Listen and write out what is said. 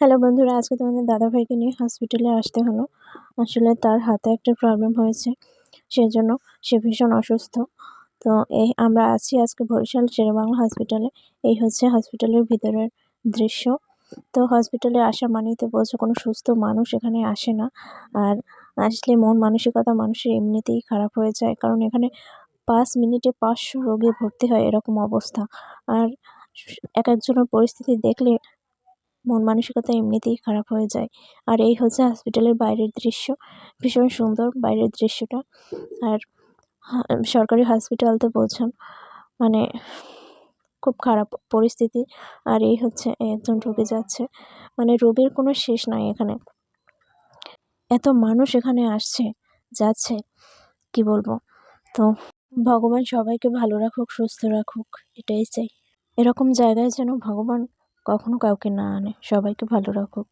Hello বন্ধুরা, আজকে তোমাদের দাদাভাইকে নিয়ে হসপিটালে আসতে হলো। আসলে তার হাতে একটা প্রবলেম হয়েছে সেই জন্য সে ভীষণ অসুস্থ। তো এই আমরা আছি আজকে বরিশাল শেরেবাংলা হসপিটালে এই হচ্ছে হসপিটালের ভিতরের দৃশ্য। তো হসপিটালে আসা মানেই তো বলছে কোনো সুস্থ মানুষ এখানে আসে না। আর আসলে মন মানসিকতা মানুষের এমনিতেই খারাপ হয়ে যায়, কারণ এখানে পাঁচ মিনিটে পাঁচশো রোগী ভর্তি হয় এরকম অবস্থা। আর এক একজনের পরিস্থিতি দেখলে মন মানসিকতা এমনিতেই খারাপ হয়ে যায়। আর এই হচ্ছে হসপিটালের বাইরের দৃশ্য। ভীষণ সুন্দর বাইরের দৃশ্যটা। আর সরকারি হসপিটাল তো মানে খুব খারাপ পরিস্থিতি। আর এই হচ্ছে একজন রোগী যাচ্ছে। মানে রোগের কোনো শেষ নাই এখানে। এত মানুষ এখানে আসছে, যাচ্ছে, কি বলব? তো ভগবান সবাইকে ভালো রাখুক, সুস্থ রাখুক, এটাই চাই। এরকম জায়গায় যেন ভগবান কখনো কাউকে না আনে। সবাইকে ভালো রাখুক।